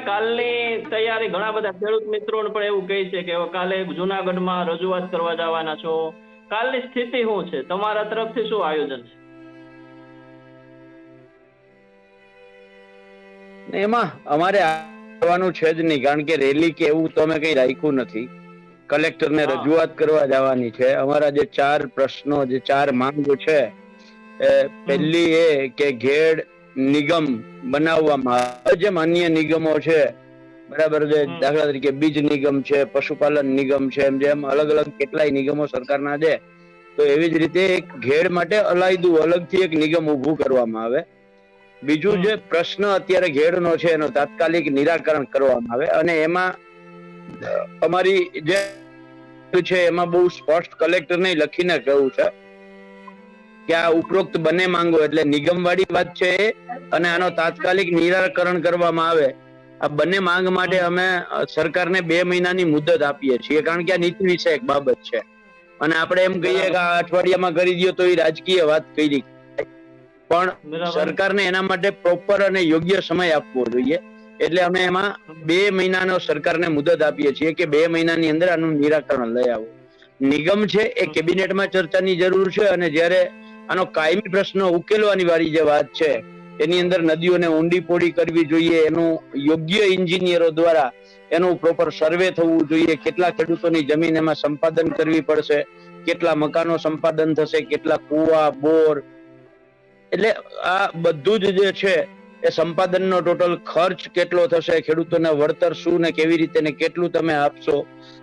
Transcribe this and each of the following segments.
કાલની તૈયારી ઘણા બધા ખેડૂત મિત્રો પણ એવું કહે છે કે કાલે જુનાગઢમાં રજૂઆત કરવા જવાના છો. કાલની સ્થિતિ શું છે? તમારા તરફથી શું આયોજન છે? એમાં અમારે આવવાનું છે જ નહીં કારણ કે રેલી કે એવું તો અમે કઈ રાખ્યું નથી. કલેક્ટરને. રજૂઆત કરવા જવાની છે. અમારા જે ચાર પ્રશ્નો જે ચાર માંગો છે એ પહેલી એ કે ઘેડ નિગમ બનાવવામાં આવે જેમ અન્ય નિગમો છે. બરાબર છે દાખલા તરીકે બીજ નિગમ છે પશુપાલન નિગમ છે એમ જેમ અલગ અલગ કેટલાય નિગમો સરકારના છે. તો એવી જ રીતે એક ઘેડ માટે અલાયદું અલગથી એક નિગમ ઊભું કરવામાં આવે. બીજું જે પ્રશ્ન અત્યારે ઘેડનો છે એનો તાત્કાલિક નિરાકરણ કરવામાં આવે. અને એમાં અમારી જે છે એમાં બહુ સ્પષ્ટ કલેક્ટરને લખીને કહ્યું છે. કે આ ઉપરોક્ત બંને માંગો એટલે નિગમવાળી વાત છે અને આનો તાત્કાલિક નિરાકરણ કરવામાં આવે. આ બંને માંગ માટે અમે સરકારને બે મહિનાની મુદત આપીએ છીએ કારણ કે આ નીતિ વિષયક બાબત છે. અને આપણે એમ કહીએ કે આ અઠવાડિયામાં કરી દો તો એ રાજકીય વાત કરી. પણ સરકારને એના માટે પ્રોપર અને યોગ્ય સમય આપવો જોઈએ. એટલે અમે એમાં બે મહિનાનો સરકારને મુદત આપીએ છીએ કે બે મહિનાની અંદર આનું નિરાકરણ લઈ આવો. નિગમ છે એ કેબિનેટમાં ચર્ચાની જરૂર છે અને જ્યારે આનો કાયમી પ્રશ્ન ઉકેલવાની વાળી જે વાત છે, એની અંદર નદીઓને ઊંડી પોડી કરવી જોઈએ, એનું યોગ્ય ઇન્જિનિયરો દ્વારા એનું પ્રોપર સર્વે થવું જોઈએ, કેટલા ખેડૂતોની જમીન એમાં સંપાદન કરવી પડશે, કેટલા મકાનો સંપાદન થશે, કેટલા કુવા, બોર, એટલે આ બધું જ જે છે, એ સંપાદનનો ટોટલ ખર્ચ કેટલો થશે, ખેડૂતોને વળતર શું ને કેવી રીતે ને કેટલું તમે આપશો,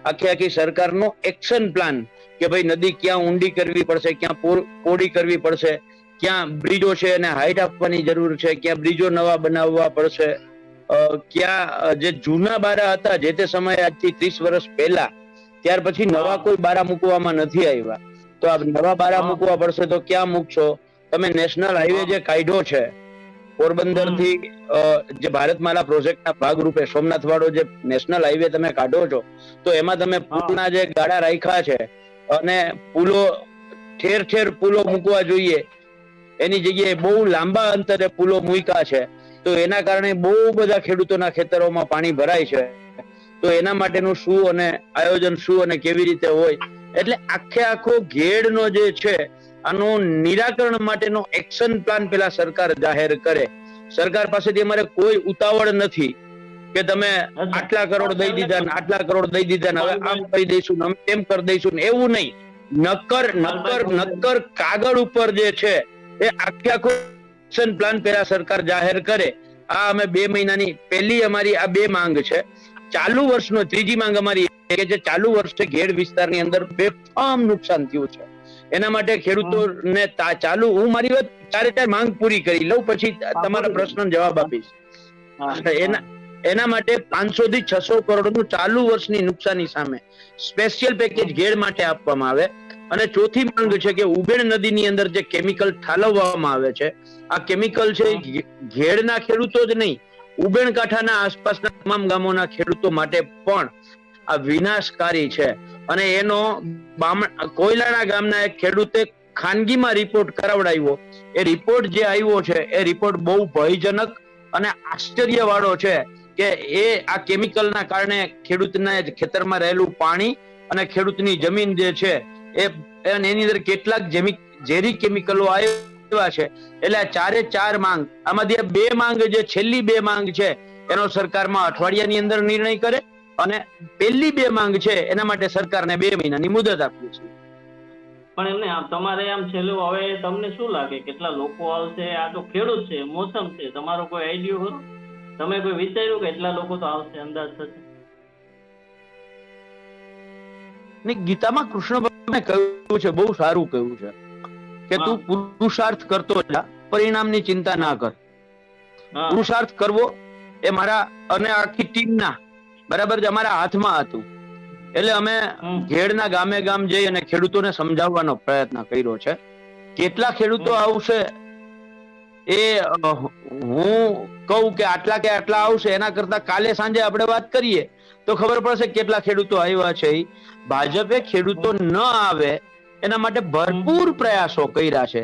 આખી આખી સરકારનો એક્શન પ્લાન કે ભાઈ નદી ક્યાં ઊંડી કરવી પડશે ક્યાં કોડી કરવી પડશે ક્યાં બ્રિજો છે એને હાઈટ આપવાની જરૂર છે ક્યાં બ્રિજો નવા બનાવવા પડશે ક્યાં જે જૂના બારા હતા જે તે સમયે આજથી ત્રીસ વર્ષ પહેલા ત્યાર પછી નવા કોઈ બારા મૂકવામાં નથી આવ્યા. તો આ નવા બારા મૂકવા પડશે તો ક્યાં મૂકશો? તમે નેશનલ હાઈવે જે કાઢ્યો છે પોરબંદરથી જે ભારતમાલા પ્રોજેક્ટના ભાગરૂપે સોમનાથ વાળો જે નેશનલ હાઈવે તમે કાઢો છો તો એમાં તમે પુલના જે ગાડા રાખ્યા છે અને પુલો ઠેર ઠેર પુલો મૂકવા જોઈએ. એની જગ્યાએ બહુ લાંબા અંતરે પુલો મૂક્યા છે. તો એના કારણે બહુ બધા ખેડૂતોના ખેતરોમાં પાણી ભરાય છે. તો એના માટેનું શું અને આયોજન શું અને કેવી રીતે હોય? એટલે આખે આખો ઘેડનો જે છે, આનું નિરાકરણ માટેનો એક્શન પ્લાન પેલા સરકાર જાહેર કરે. સરકાર પાસેથી અમારે કોઈ ઉતાવળ નથી. કે તમે. આટલા કરોડ દઈ દીધા ને આટલા કરોડ દઈ દીધા ને હવે આમ કરી દઈશું ને તેમ કરી દઈશું ને એવું નહીં. નક્કર નક્કર નક્કર કાગળ ઉપર જે છે એ આખી આખો એક્શન પ્લાન પેલા સરકાર જાહેર કરે. આ અમે બે મહિનાની પહેલી અમારી આ બે માંગ છે. ચાલુ વર્ષનો ત્રીજી માંગ અમારી કે જે ચાલુ વર્ષે ઘેડ વિસ્તારની અંદર બેફામ નુકસાન થયું છે. એના માટે ખેડૂતોને ચાલુ હું મારી વાત ચારે ચાર માંગ પૂરી કરી. લઉં પછી તમારા પ્રશ્નનો જવાબ આપીશ. એના એના માટે પાંચસો થી છસો કરોડનું ચાલુ વર્ષની નુકસાની સામે સ્પેશિયલ પેકેજ ઘેડ માટે આપવામાં આવે. અને ચોથી માંગ છે કે ઉબેણ નદીની અંદર જે કેમિકલ ઠાલવવામાં આવે છે આ કેમિકલ છે ઘેડના ખેડૂતો જ નહીં ઉબેણ કાંઠાના આસપાસના તમામ ગામોના ખેડૂતો માટે પણ આ વિનાશકારી છે. અને એનો બામણ કોયલાના ગામના એક ખેડૂતે ખાનગીમાં રિપોર્ટ કરાવડાવ્યો. એ રિપોર્ટ જે આવ્યો છે એ રિપોર્ટ બહુ ભયજનક અને આશ્ચર્ય વાળો છે. કે એ આ કેમિકલના કારણે ખેડૂતના ખેતરમાં રહેલું પાણી અને ખેડૂતની જમીન જે છે એ એની અંદર કેટલાક ઝેરી કેમિકલો આવ્યા છે. એટલે ચારે ચાર માંગ, આમાંથી બે માંગ જે છેલ્લી બે માંગ છે, એનો સરકારમાં અઠવાડિયાની અંદર નિર્ણય કરે અને પહેલી બે માંગ છે, એના માટે સરકારને બે મહિનાની મુદત આપીએ છીએ. પણ એમને આમ તમારે આમ છેલ્લું હવે તમને શું લાગે? કેટલા લોકો આવશે? આ તો ખેડૂત છે, મોસમ છે, તમારો કોઈ આઈડિયો ખરો? તમે કોઈ વિચાર્યું કે એટલા લોકો તો આવશે અંદાજ થશે? ને ગીતામાં કૃષ્ણ ભગવાને કહ્યું છે બહુ સારું કહ્યું છે કે તું પુરુષાર્થ કરતો જા પરિણામની ચિંતા ના કર. પુરુષાર્થ કરવો એ મારા અને આખી ટીમના બરાબર છે અમારા હાથમાં હતું. એટલે અમે ઘેડના ગામે ગામ જઈ અને ખેડૂતોને સમજાવવાનો પ્રયત્ન કર્યો છે. કેટલા ખેડૂતો આવશે એ હું કહું કે આટલા કે આટલા આવશે એના કરતા કાલે સાંજે આપણે વાત કરીએ તો ખબર પડશે કેટલા ખેડૂતો આવ્યા છે. ભાજપે ખેડૂતો ન આવે એના માટે ભરપૂર પ્રયાસો કર્યા છે.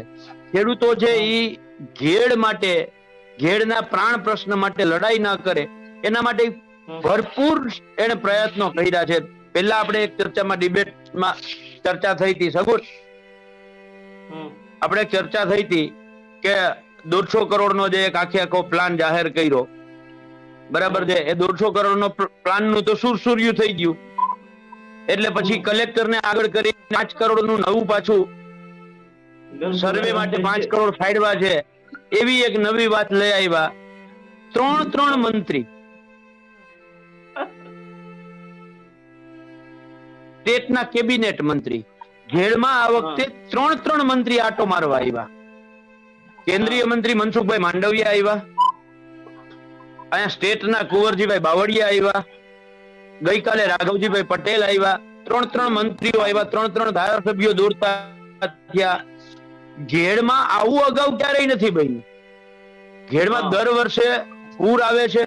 ખેડૂતો છે ઈ ઘેડ માટે ઘેડના પ્રાણ પ્રશ્ન માટે લડાઈ ના કરે એના માટે. ભરપૂર એને પ્રયત્નો કર્યા છે. પહેલા આપણે એક ચર્ચામાં ડિબેટમાં ચર્ચા થઈ હતી સગુર આપણે ચર્ચા થઈ હતી કે દોઢસો કરોડનો જે એક આખે આખો પ્લાન જાહેર કર્યો, બરાબર છે? એ દોઢસો કરોડનો પ્લાનનું તો સુરસુર્યું થઈ ગયું. એટલે પછી કલેક્ટરને આગળ કરી પાંચ કરોડનું નવું પાછું સર્વે માટે પાંચ કરોડ ફાળવા છે. એવી એક નવી વાત લઈ આવ્યા. ત્રણ ત્રણ મંત્રી. સ્ટેટના કેબિનેટ મંત્રી. ઘેડમાં આ વખતે ત્રણ ત્રણ મંત્રી આટો મારવા આવ્યા. કેન્દ્રીય મંત્રી મનસુખભાઈ માંડવિયા આવ્યા અહીંયા સ્ટેટના કુંવરજીભાઈ બાવળિયા આવ્યા ગઈકાલે રાઘવજીભાઈ પટેલ આવ્યા ત્રણ ત્રણ મંત્રીઓ આવ્યા ત્રણ ત્રણ ધારાસભ્યો દોરતા થયા. ઘેડમાં આવું અગાઉ ક્યારેય નથી બન્યું. ઘેડમાં દર વર્ષે પૂર આવે છે,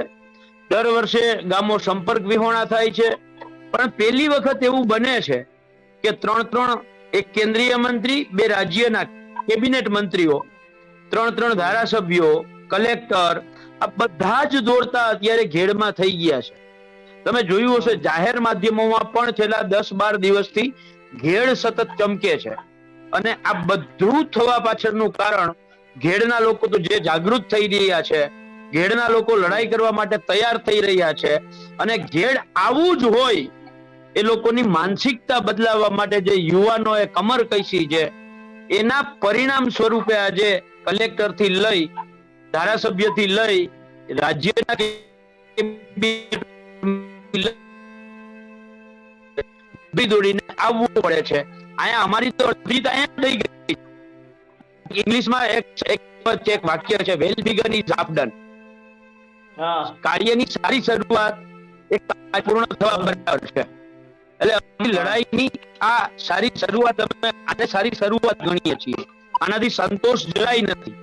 દર વર્ષે ગામો સંપર્ક વિહોણા થાય છે. પણ પહેલી વખત એવું બને છે કે ત્રણ ત્રણ એક કેન્દ્રીય મંત્રી, બે રાજ્યના કેબિનેટ મંત્રીઓ ત્રણ ત્રણ ધારાસભ્યો, કલેક્ટર, આ બધા જ દોડતા અત્યારે ઘેડમાં થઈ ગયા છે. તમે જોયું હશે, જાહેર માધ્યમોમાં પણ છેલ્લા દસ બાર દિવસથી ઘેડ સતત ચમકે છે. અને આ બધું થવા પાછળનું કારણ, ઘેડના લોકો તો જે જાગૃત થઈ રહ્યા છે, ઘેડના લોકો લડાઈ કરવા માટે તૈયાર થઈ રહ્યા છે, અને ઘેડ આવું જ હોય, એ લોકોની માનસિકતા બદલાવવા માટે જે યુવાનોએ કમર કસી છે, એના પરિણામ સ્વરૂપે આજે કલેક્ટરથી લઈ ધારાસભ્યથી લઈ રાજ્યના દોડીને આવવું પડે છે. અહીંયા અમારી તો અડધી અહીંયા થઈ ગઈ. ઇંગ્લિશમાં એક એક એક વાક્ય છે well begun is half done કાર્યની સારી શરૂઆત એક પૂર્ણ થવા બરાબર છે. એટલે લડાઈની આ સારી શરૂઆત અમે આને સારી શરૂઆત ગણીએ છીએ. આનાથી સંતોષ જરાય નથી.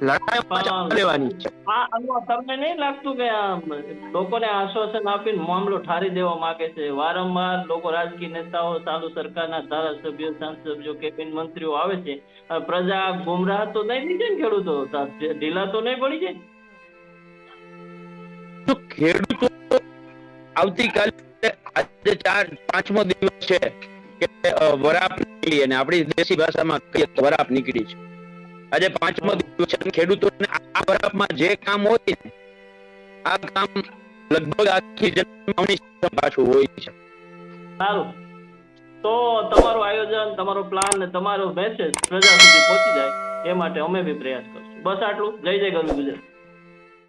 લડાઈ લેવાની છે તમને નહીં લાગતું કે લોકોને આશ્વાસન આપીને મામલો ઠારી દેવા માંગે છે? વારંવાર લોકો રાજકીય નેતાઓ ચાલુ સરકારના ધારાસભ્યો સાંસદો કેબિનેટ મંત્રીઓ આવે છે. પ્રજા ગુમરાહ તો નહીં થઈ જાય ને ખેડૂતો? ઢીલા તો નહીં પડી જાય? ખેડૂતો આવતીકાલે આજે ચાર પાંચમો દિવસ છે. કે વરાપ નીકળી અને આપણી દેશી ભાષામાં કહીએ તો વરાપ નીકળી છે. આજે પાંચમો દિવસ ખેડૂતોને આ વરાપમાં જે કામ હોય ને, આ કામ લગભગ આખી જન્મની પાછું હોય છે. સારું. તો તમારું આયોજન, તમારો પ્લાન ને તમારો મેસેજ પ્રજા સુધી પહોંચી જાય, એ માટે અમે બી પ્રયાસ કરશું. બસ આટલું. જય જય ગરવી ગુજરાત.